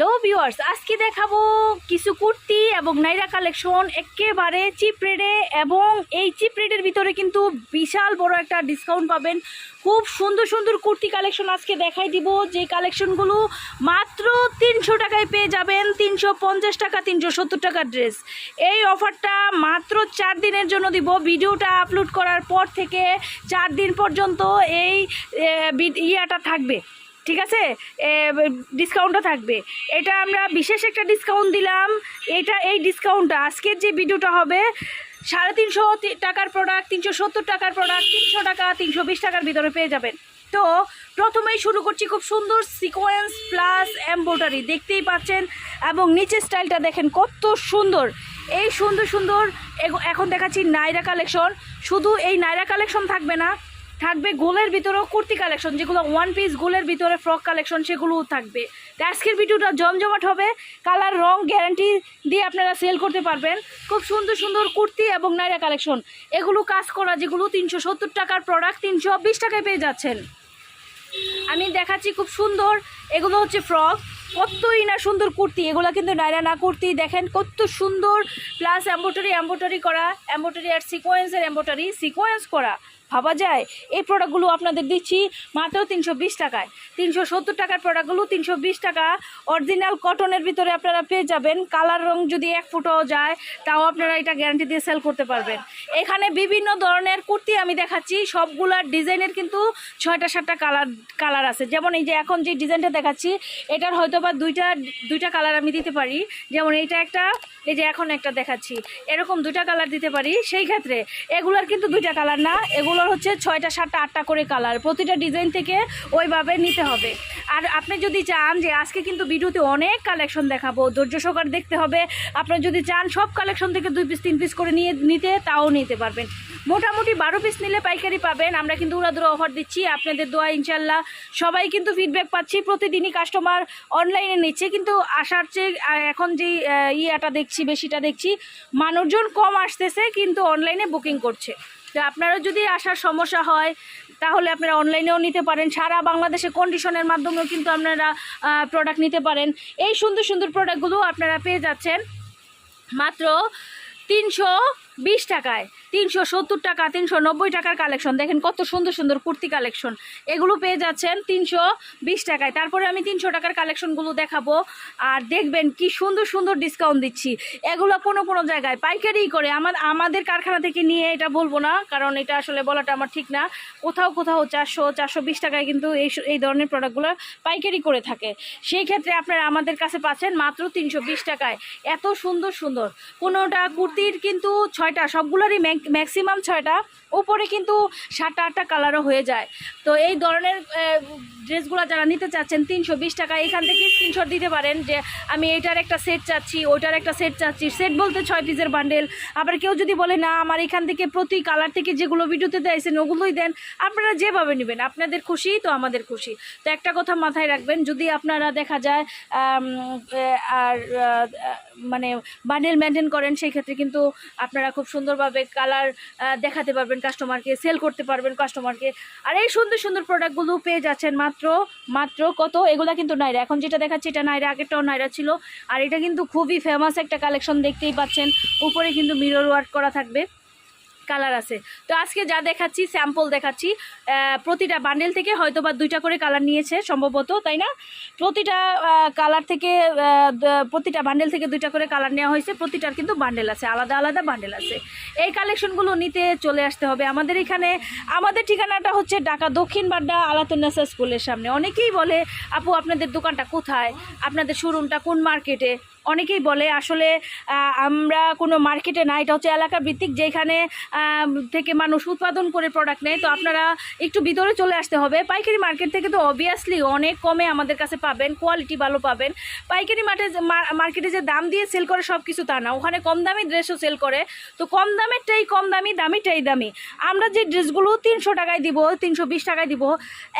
Hello viewers আজকে দেখাবো কিছু কুর্তি এবং নাইরা কালেকশন একেবারে চিপ রেটে এবং এই চিপ রেটের ভিতরে কিন্তু বিশাল বড় একটা ডিসকাউন্ট পাবেন। খুব সুন্দর সুন্দর কুর্তি কালেকশন আজকে দেখাই দিব। যে কালেকশনগুলো মাত্র তিনশো টাকায় পেয়ে যাবেন। তিনশো পঞ্চাশ টাকা, তিনশো সত্তর টাকার ড্রেস এই অফারটা মাত্র চার দিনের জন্য দিব। ভিডিওটা আপলোড করার পর থেকে চার দিন পর্যন্ত এই ইয়াটা থাকবে। ঠিক আছে? ডিসকাউন্টও থাকবে। এটা আমরা বিশেষ একটা ডিসকাউন্ট দিলাম। এটা, এই ডিসকাউন্টটা আজকের যে ভিডিওটা হবে, সাড়ে তিনশো টাকার প্রোডাক্ট তিনশো সত্তর টাকার প্রোডাক্ট তিনশো টাকা, তিনশো বিশ টাকার ভিতরে পেয়ে যাবেন। তো, প্রথমেই শুরু করছি খুব সুন্দর সিকোয়েন্স প্লাস এম্ব্রয়ডারি দেখতেই পাচ্ছেন? এবং নিচের স্টাইলটা দেখেন কত সুন্দর। এই সুন্দর সুন্দর এখন দেখাচ্ছি নাইরা কালেকশন শুধু এই নাইরা কালেকশন থাকবে না থাকবে গোলের ভিতরেও কুর্তি কালেকশন যেগুলো ওয়ান পিস গোলের ভিতরে ফ্রক কালেকশন সেগুলোও থাকবে। তো আজকের ভিডিওটা জমজমাট হবে কালার রং গ্যারান্টি দিয়ে আপনারা সেল করতে পারবেন। খুব সুন্দর সুন্দর কুর্তি এবং নাইরা কালেকশন এগুলো কাজ করা যেগুলো তিনশো সত্তর টাকার প্রোডাক্ট তিনশো বিশ টাকায় পেয়ে যাচ্ছেন। আমি দেখাচ্ছি খুব সুন্দর, এগুলো হচ্ছে ফ্রক কতই না সুন্দর কুর্তি, এগুলো কিন্তু নাইরা না কুর্তি। দেখেন কত সুন্দর প্লাস এম্বোটারি এম্বোটারি করা এম্বোটারি আর সিকোয়েন্সের এম্বোটারি সিকোয়েন্স করা। ভাবা যায়। এই প্রোডাক্টগুলো আপনাদের দিচ্ছি মাত্র তিনশো বিশ টাকায়। তিনশো সত্তর টাকার প্রোডাক্টগুলো তিনশো বিশ টাকা। অরিজিনাল কটনের ভিতরে আপনারা পেয়ে যাবেন। কালার রং যদি এক ফুটও যায়, তাও আপনারা এটা গ্যারান্টি দিয়ে সেল করতে পারবেন। এখানে বিভিন্ন ধরনের কুর্তি আমি দেখাচ্ছি। সবগুলার ডিজাইনের কিন্তু ছয়টা সাতটা কালার কালার আছে। যেমন এই যে এখন যে ডিজাইনটা দেখাচ্ছি, এটার হয়তো বা দুইটা দুইটা কালার আমি দিতে পারি। যেমন এইটা একটা, এই যে এখন একটা দেখাচ্ছি। এরকম দুইটা কালার দিতে পারি। সেই ক্ষেত্রে এগুলার কিন্তু দুইটা কালার না এগুলোর হচ্ছে ছয়টা, সাতটা, আটটা করে কালার প্রতিটা ডিজাইন থেকে ওইভাবে নিতে হবে। আর আপনি যদি চান যে আজকে কিন্তু ভিডিওতে অনেক কালেকশন দেখাবো, ধৈর্য সহকার দেখতে হবে। আপনার যদি চান সব কালেকশন থেকে দুই পিস তিন পিস করে নিয়ে, নিতে, তাও নিতে পারবেন। মোটামুটি বারো পিস নিলে পাইকারি পাবেন। আমরা কিন্তু উড়াদুরা অফার দিচ্ছি। আপনাদের দোয়া ইনশাল্লাহ সবাই কিন্তু ফিডব্যাক পাচ্ছি। প্রতিদিনই কাস্টমার অনলাইনে নিচ্ছে। কিন্তু আসার চেয়ে এখন যে ইয়েটা দেখছি, বেশিটা দেখছি, মানুষজন কম আসতেছে, কিন্তু অনলাইনে বুকিং করছে। তো আপনারও যদি আসার সমস্যা হয়, তাহলে আপনারা অনলাইনেও নিতে পারেন। সারা বাংলাদেশে কন্ডিশনের মাধ্যমেও কিন্তু আপনারা প্রোডাক্ট নিতে পারেন। এই সুন্দর সুন্দর প্রোডাক্টগুলো আপনারা পেয়ে যাচ্ছেন মাত্র তিনশো বিশ টাকায়। তিনশো সত্তর টাকা, তিনশো নব্বই টাকার কালেকশন দেখেন কত সুন্দর সুন্দর কুর্তি কালেকশন এগুলো পেয়ে যাচ্ছেন তিনশো বিশ টাকায়। তারপরে আমি তিনশো টাকার কালেকশনগুলো দেখাবো। আর দেখবেন কি সুন্দর সুন্দর ডিসকাউন্ট দিচ্ছি। এগুলো কোনো কোনো জায়গায় পাইকারি করে। আমার, আমাদের কারখানা থেকে নিয়ে এটা বলব না, কারণ এটা আসলে বলাটা আমার ঠিক না। কোথাও কোথাও চারশো চারশো বিশ টাকায় কিন্তু এই এই ধরনের প্রোডাক্টগুলো পাইকারি করে থাকে। সেই ক্ষেত্রে আপনারা আমাদের কাছে পাচ্ছেন মাত্র তিনশো বিশ টাকায়। এত সুন্দর সুন্দর। কোনোটা কুর্তির কিন্তু ছয়টা, সবগুলোরই ম্যাক্সিমাম ছয়টা, উপরে কিন্তু সাতটা, আটটা কালারও হয়ে যায়। তো এই ধরনের ড্রেসগুলো যারা নিতে চাচ্ছেন, তিনশো বিশ টাকা, এখান থেকে স্ক্রিনশট দিতে পারেন যে আমি এইটার একটা সেট চাচ্ছি ওইটার একটা সেট চাচ্ছি। সেট বলতে ছয় পিসের বান্ডেল আবার কেউ যদি বলে, না, আমার এখান থেকে প্রতি কালার থেকে যেগুলো ভিডিওতে দিয়েছেন ওগুলোই দেন। আপনারা যেভাবে নেবেন, আপনাদের খুশি তো আমাদের খুশি। তো একটা কথা মাথায় রাখবেন, যদি আপনারা দেখা যায় আর মানে বান্ডেল মেনটেন করেন, সেই ক্ষেত্রে কিন্তু আপনারা খুব সুন্দরভাবে কালার দেখাতে পারবেন কাস্টমারকে সেল করতে পারবেন কাস্টমারকে আর এই সুন্দর সুন্দর প্রোডাক্টগুলো পেয়ে যাচ্ছেন মাত্র মাত্র কত? এগুলা কিন্তু নাইরা। এখন যেটা দেখাচ্ছি এটা নাইরা, আগেরটাও নাইরা ছিল। আর এটা কিন্তু খুবই ফেমাস একটা কালেকশন দেখতেই পাচ্ছেন। উপরে কিন্তু মিরর ওয়ার্ক করা থাকবে। কালার আছে। তো আজকে যা দেখাচ্ছি স্যাম্পল দেখাচ্ছি প্রতিটা বান্ডেল থেকে হয়তো বা দুইটা করে কালার নিয়েছে সম্ভবত, তাই না? প্রতিটা কালার থেকে প্রতিটা বান্ডেল থেকে দুইটা করে কালার নেওয়া হয়েছে, প্রতিটার কিন্তু বান্ডেল আছে, আলাদা আলাদা বান্ডেল আছে। এই কালেকশনগুলো নিতে চলে আসতে হবে। আমাদের এখানে, আমাদের ঠিকানাটা হচ্ছে ঢাকা দক্ষিণ বাড্ডা আলাতুন্নাসা স্কুলের সামনে। অনেকেই বলে, আপু, আপনাদের দোকানটা কোথায়? আপনাদের শোরুমটা কোন মার্কেটে অনেকেই বলে, আসলে আমরা কোনো মার্কেটে না, এটা হচ্ছে এলাকা ভিত্তিক যেখানে থেকে মানুষ উৎপাদন করে প্রোডাক্ট নেয়। তো আপনারা একটু ভিতরে চলে আসতে হবে। পাইকারি মার্কেট থেকে তো অবভিয়াসলি অনেক কমে আমাদের কাছে পাবেন কোয়ালিটি ভালো পাবেন। পাইকারি মার্টে মার্কেটে যে দাম দিয়ে সেল করে সব কিছু তা না। ওখানে কম দামি ড্রেসও সেল করে। তো কম দামেরটাই কম দামি দামিটাই দামি। আমরা যে ড্রেসগুলো তিনশো টাকায় দিব, তিনশো বিশ টাকায় দিব,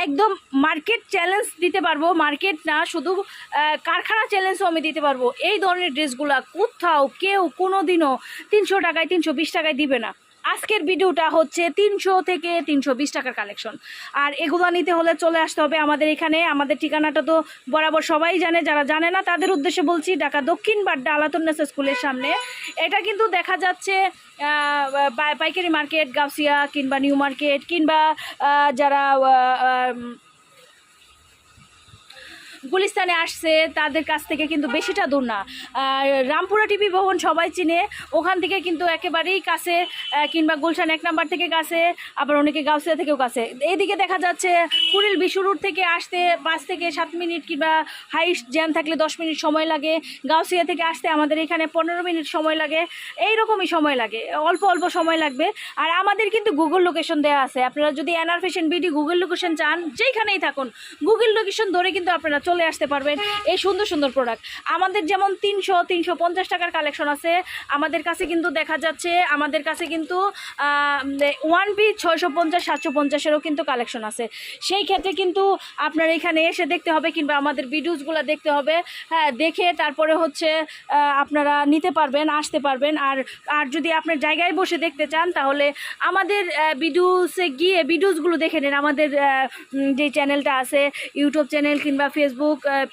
একদম মার্কেট চ্যালেঞ্জ দিতে পারব। মার্কেট না, শুধু কারখানা চ্যালেঞ্জও আমি দিতে পারব। এই ধরনের ড্রেসগুলো কোথাও কেউ কোনো দিনও তিনশো টাকায়, তিনশো বিশ টাকায় দিবে না। আজকের ভিডিওটা হচ্ছে তিনশো থেকে তিনশো বিশ টাকার কালেকশন আর এগুলো নিতে হলে চলে আসতে হবে আমাদের এখানে। আমাদের ঠিকানাটা তো বরাবর সবাই জানে। যারা জানে না, তাদের উদ্দেশ্যে বলছি ঢাকা দক্ষিণ বাড্ডা আলাতুন্নেসা স্কুলের সামনে। এটা কিন্তু দেখা যাচ্ছে পাইকারি মার্কেট, গাউসিয়া কিংবা নিউ মার্কেট কিংবা যারা গুলিস্তানে আসছে, তাদের কাছ থেকে কিন্তু বেশিটা দূর না। রামপুরা টিভি ভবন সবাই চিনে, ওখান থেকে কিন্তু একেবারেই কাছে কিংবা গুলশান এক নাম্বার থেকে কাছে, আবার অনেকে গাউসিয়া থেকেও কাছে। এইদিকে দেখা যাচ্ছে, কুড়িল বিশুরুর থেকে আসতে পাঁচ থেকে সাত মিনিট কিংবা হাইস্ট জ্যাম থাকলে দশ মিনিট সময় লাগে। গাউসিয়া থেকে আসতে আমাদের এখানে পনেরো মিনিট সময় লাগে। এই রকমই সময় লাগে, অল্প অল্প সময় লাগবে। আর আমাদের কিন্তু গুগল লোকেশন দেওয়া আছে। আপনারা যদি N R fashion B D Google location চান, যেইখানেই থাকুন, গুগল লোকেশন ধরে কিন্তু আপনারা চলে আসতে পারবেন এই সুন্দর সুন্দর প্রোডাক্ট আমাদের যেমন তিনশো তিনশো পঞ্চাশ টাকার কালেকশন আছে, আমাদের কাছে কিন্তু দেখা যাচ্ছে, আমাদের কাছে কিন্তু ওয়ান পিস ছয়শো পঞ্চাশ, সাতশো পঞ্চাশেরও কিন্তু কালেকশন আছে। সেই ক্ষেত্রে কিন্তু আপনার এখানে এসে দেখতে হবে কিংবা আমাদের ভিডিওসগুলো দেখতে হবে। হ্যাঁ দেখে তারপরে হচ্ছে আপনারা নিতে পারবেন, আসতে পারবেন। আর আর যদি আপনার জায়গায় বসে দেখতে চান, তাহলে আমাদের ভিডিওসে গিয়ে ভিডিওসগুলো দেখে নিন। আমাদের যে চ্যানেলটা আছে ইউটিউব চ্যানেল কিংবা ফেসবুক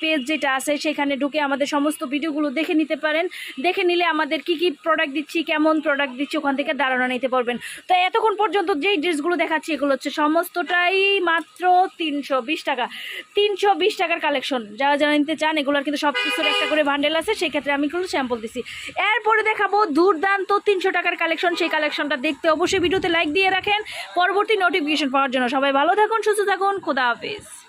পেজ যেটা আছে, সেখানে ঢুকে আমাদের সমস্ত ভিডিওগুলো দেখে নিতে পারেন। দেখে নিলে আমাদের কি কি প্রোডাক্ট দিচ্ছি, কেমন প্রোডাক্ট দিচ্ছি, ওখান থেকে ধারণা নিতে পারবেন। তো এতক্ষণ পর্যন্ত যেই ড্রেসগুলো দেখাচ্ছি, এগুলো হচ্ছে সমস্তটাই মাত্র তিনশো বিশ টাকা। তিনশো বিশ টাকার কালেকশন যারা যারা নিতে চান, এগুলোর কিন্তু সব কিছুর একটা করে ভান্ডেল আছে, সেই ক্ষেত্রে আমি কিন্তু স্যাম্পল দিছি। এরপরে দেখাবো দুর্দান্ত তিনশো টাকার কালেকশন সেই কালেকশনটা দেখতে অবশ্যই ভিডিওতে লাইক দিয়ে রাখেন। পরবর্তী নোটিফিকেশন পাওয়ার জন্য সবাই ভালো থাকুন, সুস্থ থাকুন, খোদা হাফিজ।